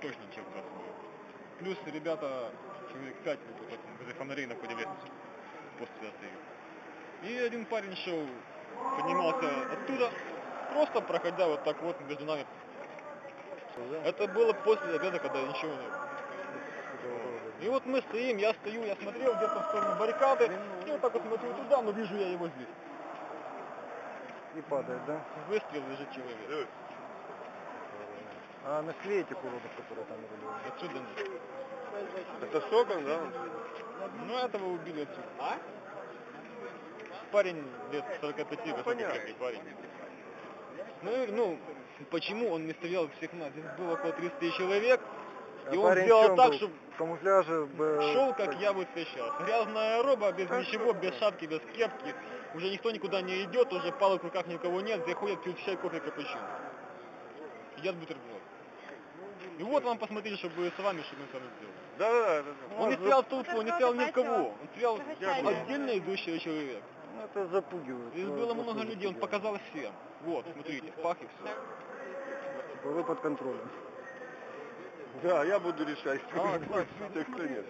точно Черкас был. Плюс ребята, человек 5 вот возле фонарей находились после отеля. И один парень шел, поднимался оттуда, просто проходя вот так вот между нами. Это было после обеда, когда ничего не было. И вот мы стоим, я стою, я смотрел где-то в сторону баррикады, и вот так вот смотрю туда, но вижу я его здесь. И падает, да? Выстрел лежит человек. А на клей этих уродов, которые там были? Отсюда нет. Это Сокон, да? Ну, этого убили отсюда. А? Парень лет 45 высокий понятно. парень. Ну, и, ну, почему он не стрелял всех нас? Здесь было около 30 человек, и А он сделал так, был? чтобы камуфляже бы... шел, как я вот сейчас. Грязная роба, без Хорошо. ничего, без шапки, без кепки. Уже никто никуда не идет, уже палок в руках никого нет, все ходят, пьют чай, кофе, капучино. Едят бутерброд. И вот вам посмотрели, что будет с вами, что мы с вами сделали. Да, да, да. Он не стрелял толпу, он не стоял ни в кого. Он стрелял отдельно идущего человека. Ну, это запугивает. Здесь было много людей, он показал всем. Вот, смотрите, пах и все. Типа вы под контролем. Да, я буду решать, кто а, а кто нет.